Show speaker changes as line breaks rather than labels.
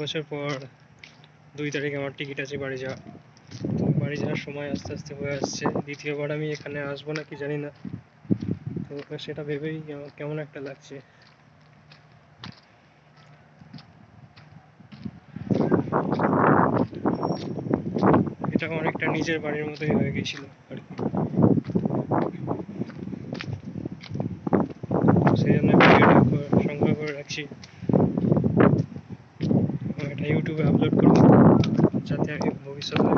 বছর পর দুই তারিখে আমার টিকিট আছে বাড়ি যাওয়া। বাড়ি যাওয়ার সময় আস্তে আস্তে হয়ে আসছে। দ্বিতীয়বার আমি এখানে আসব নাকি জানি না। তো সেটা ভেবেই কেমন একটা লাগছে। এটা অনেকটা নিজের বাড়ির মতোই হয়ে গেছিল আর কি। সেই জন্য সংগ্রহ করে রাখছি। এটা ইউটিউবে আপলোড করব যাতে আর কি ভবিষ্যতে